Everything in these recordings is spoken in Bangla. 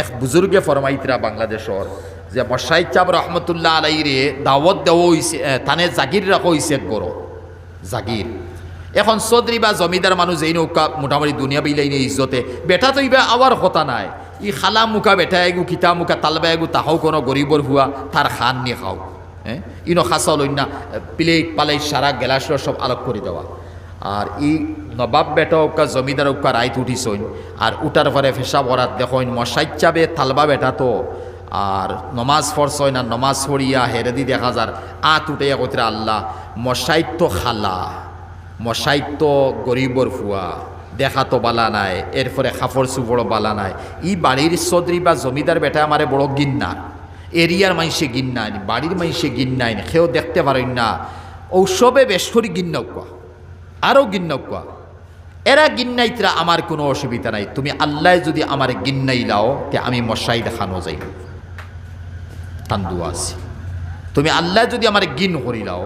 এক বুজুর্গে ফরমাইতরা বাংলাদেশর যে মশাই চাপ রহমতুল্লাহ আলাইরে দাওয়াত দেওয়া হইছে এ, তানে জাগির রাখা এক গড় জাগির। এখন চৌধুরী বা জমিদার মানুষ এই নৌকা মোটামুটি দুনিয়া বিলাই নিয়ে ইজ্জতে বেটা তো ইবা আবার কথা নাই। ই খালা মুখা বেটা এগু কিতা মুখা তালবা এগু তাহাও কোনো গরিবর হুয়া তার খান নিয়ে খাও। হ্যাঁ ইনো খাসা লইনা প্লেট পালাই সারা গেলাসর সব আলোক করে দেওয়া। আর ই নবাব বেটা ওকা জমিদার ওকা রাইত উঠিছইন আর উঠার পরে ফেসা বরাত দেখইন মশাইচাবে তালবা বেটা তো। আর নমাজ পড়ছইন আর নমাজ পড়িয়া হেরেদি দেখা যার আত উঠাইয়া কইতরা আল্লাহ মশাইত্য খালা মশাইত্য গরিবর ফুয়া দেখা তো বালা নাই, এরপরে খাফর সুবড় বালা নাই। ই বাড়ির চৌধুরী বা জমিদার বেটা আমারে বড় গিন্না এরিয়ার মাইসে গিন্নাইন বাড়ির মাইসে গিন্নাইন, সেও দেখতে পারেন না। ঔষবে বেশ করে গিন্নকুয়া আরও গিন্নকুয়া এরা গিন্নাইতরা, আমার কোনো অসুবিধা নাই। তুমি আল্লাহ যদি আমার গিন্নাই লাও তে আমি মশাই দেখানো যাই। তান্দু আছি। তুমি আল্লাহ যদি আমার গিন করিলাও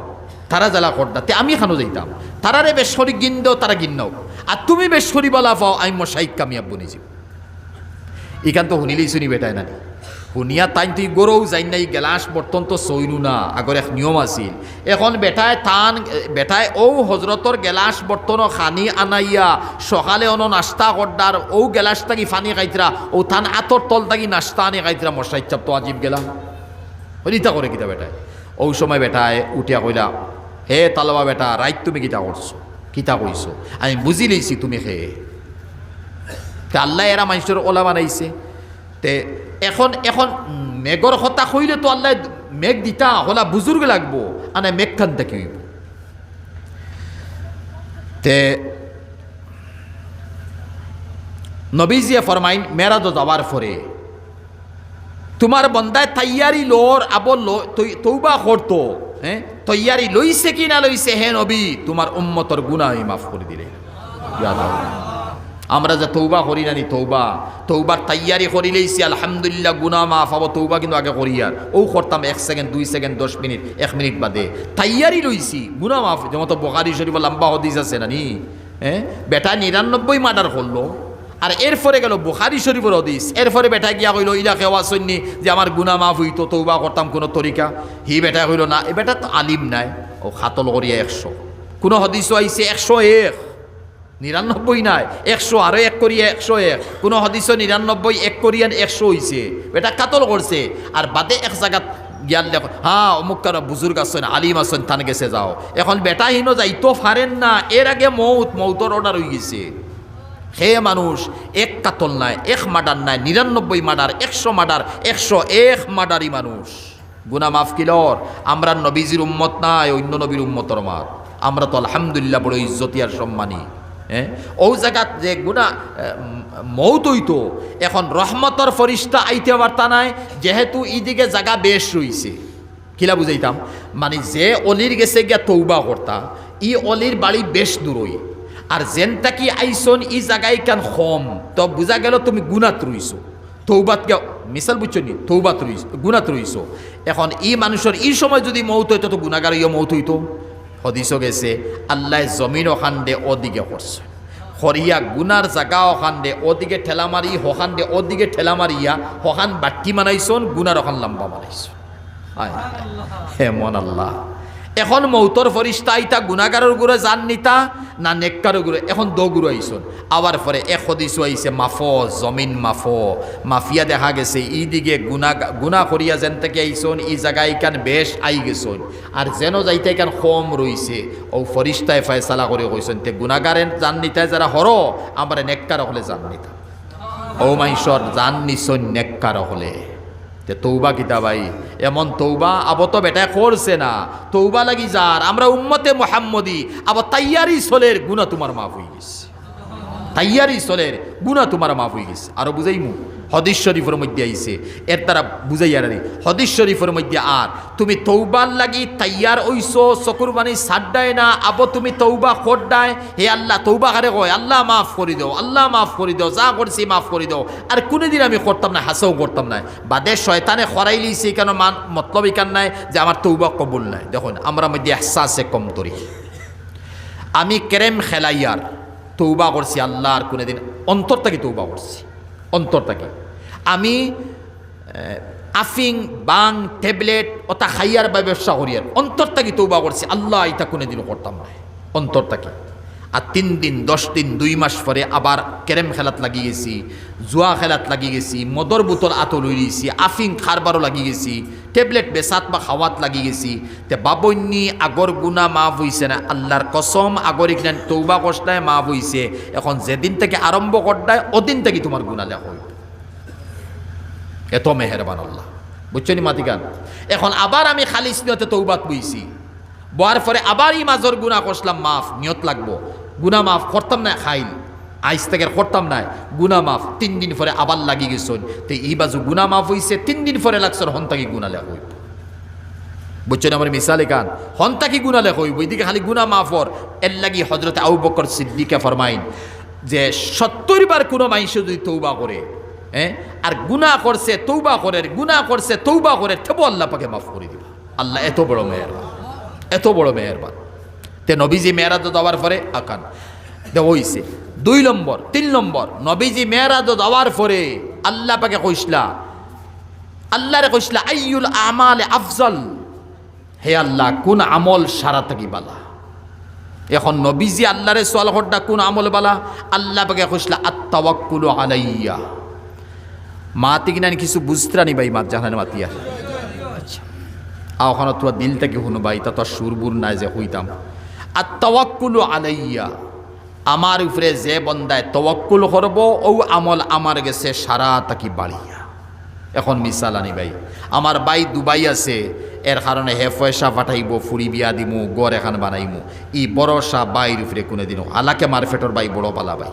তারা জ্বালা করডা তে আমি খানো যাইতাম। তারারে বেশরি গিন দাও, তারা গিন নাও। আর তুমি বেশরি বলা পাও, আমি মশাই কামিয়াব বনিছি ইখান তো শুনিলেই শুনি বেটাই না শুনিয়া তাইন তুই গরৌ যাই নাই, গেলাস বর্তন তো চইনু না। আগর এক নিয়ম আছিল। এখন বেটায় টান বেটায় ও হজরতর গেলাস বর্তন খানি আনাইয়া। সকালে অন নাস্তা করডার ও গেলাস থাকি ফানি খাইতরা ও থান আতর তল থাকি নাস্তা আনি খাইতরা মশাই চাপ তো আজিব গেলাম। হরিতা করে কিতা বেটায় ও সময় বেটায় উঠিয়া কইলা, হে তালবা বেটা রাইত তুমি কিতা করছ কিতা কইছো আমি বুঝি লইছি তুমি হে। তে আল্লাহ এরা মানুষের ওলা বানাইছে তে এখন এখন মেঘর হতা কইলে তো আল্লাহ মেঘ দিতা হলা বুজুর্গ লাগবো, আনে মেঘ খান দেখি হইব? তে নবীজিয়ে ফরমাইন মেরাজ যাওয়ার পরে তোমার বন্দায় তৈয়ারি লোর আবল তৌবা করতো হ্যাঁ তৈয়ারি লইছে কি না লইছে হে নবী? তোমার উম্মতর গুণা মাফ করে দিলে। আমরা যে তৌবা করি নানি তৌবা। তৌবার তৈয়ারি করি লইছি, আলহামদুলিল্লাহ গুনা মাফ হব, তৌবা কিন্তু আগে করি আর। ও করতাম এক সেকেন্ড, দুই সেকেন্ড, দশ মিনিট, এক মিনিট বাদে। তৈয়ারি লইছি গুনা মাফ, যেমন তো বকারি শরীফ লম্বা হদিস আছে নানি হ্যাঁ বেটা নিরানব্বই মার্ডার করল। আর এরপরে গেল বুখারি শরীফের হদিস। এরপরে বেটা গিয়া কইল, ইলা খেওয়া সৈন্যি যে আমার গুনা মাফ হইতো, তৌবা করতাম কোনো তরিকা? হি বেটা কইল, না, এ বেটা তো আলিম নাই। ও খাতল করিয়া একশো। কোনো হদিসও আইছে একশো এক। নিরানব্বই নাই, একশো আরও এক করিয়া একশো এক। কোনো হদিস নিরানব্বই এক করিয়ান একশো হইছে। বেটা কাতল করছে। আর বাদে এক জায়গাত জ্ঞান দেখো হ্যাঁ অমুক কারও বুজুর্গ আসছেন আলিম আসছেন থান গেছে, যাও। এখন বেটাহীন যাইতো ফারেন না, এর আগে মৌত, মৌতর অর্ডার হয়ে গেছে। হে মানুষ, এক কাতল নাই, এক মার্ডার নাই, নিরানব্বই মার্ডার, একশো মার্ডার, একশো এক মার্ডারই মানুষ। গুনা মাফ কিলর আমরা নবীজির উম্মত নাই, অন্য নবীর উম্মতর মার। আমরা তো আলহামদুলিল্লাহ বড় ইজ্জতি আর সম্মানী। ও জায়গাত যে গুণা মৌত এখন রহমতর ফরিস্তা আইতে পারতা নাই, যেহেতু ইদিকে জায়গা বেশ রইছে কিলা বুঝাইতাম মানে যে অলির গেছে গিয়া তৌবা করতা ই অলির বাড়ি বেশ দূরই আর যেনটা কি আইসন ই জায়গায় কান কম তো বুঝা গেল তুমি গুণাত রইছো তৌবাত কে মিসাল বুঝছ নি? তৌবাত রইছো গুণাত রইছো এখন ই মানুষের ই সময় যদি মৌত হইতো তো গুণাগার ইয়ে মৌত হইতো হদিস গেছে, আল্লাহ জমিন ওখান দে ওদিকে করছে। হরিয়া গুনার জাগা ওখান দে ওদিকে ঠেলা মারি হখান দে ওদিকে ঠেলা মারিয়া, হখান বাট্টি মানাইছন গুনার ওখান লম্বা মানাইছন হে মন আল্লাহ। এখন মৌতর ফরিস্তা ইতা গুণাগারের গুড়ে জান নিতা, না নেককারের গুড়ে এখন দো গুরু আইসন আবার পরে এক হদিস আইছে মাফ, জমিন মাফ। মাফিয়া দেখা গেছে, ই দিকে গুণা গুণা করিয়া যেন থেকে আইসন ই জায়গা ইকান বেশ আই গেছন আর যেন যাইতে ইকান কম রইছে ও ফরিস্তায় ফয়সালা করে কইসন তে গুণাগারের জান নিতায় যারা হর আমার নেককার হলে জান নিতা। ও মাইশ্বর জান নিছন নেককার হলে। তে তৌবা কিতা ভাই? এমন তৌবা আবো তো বেটা করছে না। তৌবা লাগি যার। আমরা উম্মতে মোহাম্মদি। আবার তাইয়ারি সোলের গুণা তোমার মাফ হয়ে গেছে। তাইয়ারি সোলের গুণা তোমার মাফ হয়ে গেছে। আরও বুঝাইমু? হদিস শরীফের মধ্যে আইছে। এর দ্বারা বুঝাই আর হদিস শরীফের মধ্যে আর, তুমি তৌবার লাগি তাইয়ার ওইসো চকুরবানি সাড্ডায় না, আবো তুমি তৌবা খোড্ডায়? হে আল্লাহ তৌবা হারে কয়? আল্লাহ মাফ করে দাও, আল্লাহ মাফ করে দাও, যা করছি মাফ করে দাও। আর কোনোদিন আমি করতাম না, হাসাও করতাম না। বাদে শয়তানে খরাই লিছি কেন মান মতলব ইকান নাই যে আমার তৌবা কবুল নাই? দেখুন, আমরা মধ্যে এহসাসে কম তরি আমি কেরেম খেলাইয়ার তৌবা করছি, আল্লাহ আর কোনোদিন অন্তর থেকে তৌবা করছি। অন্তর থেকে। আমি আফিং, বাং, ট্যাবলেট, ওটা খাইয়ার বা ব্যবসা করিয়ার। অন্তর থাকি তৌবা করছি, আল্লাহ এটা কোনোদিনও করতাম না। অন্তর থাকি। আর তিন দিন, দশ দিন, দুই মাস পরে আবার ক্যারেম খেলাত লাগি গেছি, জুয়া খেলাত লাগি গেছি, মদর বোতল আতো লই গেছি আফিং খারবারও লাগি গেছি, ট্যাবলেট বেসাত বা খাওয়াত লাগি গেছি। তে বাবন্যি আগর গুণা মাফ হইছে না, আল্লাহর কসম আগর এখানে তৌবা কষ্টায় মাফ হইছে। এখন যেদিন থেকে আরম্ভ করতায় ওদিন থেকে তোমার গুণা লেখ হইব। এত মেহরবান আল্লাহ বুঝছ নি মাতিকান এখন আবার আমি খালিস নিয়তে তৌবাত বইছি বয়ার পরে আবার ই মাজর গুণা করছিলাম মাফ, নিয়ত লাগবো। গুণা মাফ করতাম না, খাইল। আইস থেকে করতাম না গুণা মাফ। তিন দিন পরে আবার লাগি গেছন। তো এই বাজু গুণা মাফ হইছে, তিন দিন পরে লাগছর হন তাকি গুণা লেখ হইব। বুঝছ না আমার মিসালে কান? হন তাকি গুণা লেখ হইব, এদিকে খালি গুণা মাফর এর লাগি হজরত আউ বকর সিদ্দিকে ফরমাইন যে সত্তর বার কোনো মাইসে যদি তৌবা করে হ্যাঁ আর গুণা করছে তৌবা করে গুণা করছে তৌবা করে, থেবো আল্লাহ পাকে মাফ করে দিবা। আল্লাহ এত বড় মেহরবান, এত বড় মেহরবান। তে নবীজি মেয়েরাজ দেওয়ার পরে আকান। হইছে দুই নম্বর, তিন নম্বর, নবীজি মেয়েরাজ দেওয়ার পরে আল্লাহ পাকে কইসলা, আল্লাহরে কইসলা, আইয়ুল আমাল আফজল। হে আল্লাহ, কোন আমল সারা থাকি বালা। এখন নবীজি আল্লাহরে সোয়াল হড্ডা কোন আমল বালা? আল্লাহ পাকে কইসলা, আত্তাওয়াক্কুলু আলাইয়া। মাতি কিনা কিছু বুঝতরানি ভাই মাত জাহানে মাতিয়া ওখানে তোর দিল থেকে শুনো ভাই তা তোর সুরবুর নাই যে হইতাম। আর তওয়াক্কুলু আলাইয়া আমার উপরে যে বন্দায় তওয়াক্কুল করব ও আমল আমার গেছে সারা তাকি বাড়িয়া। এখন মিসাল আনি ভাই আমার বাই দুবাই আছে এর কারণে হে পয়সা পাঠাইব ফুরি বিয়া দিমু গড় এখান বানাইমু। ই বড় সা বাইর উপরে কোনোদিনও আলাকে মারফেটর বাই বড় পালা বাই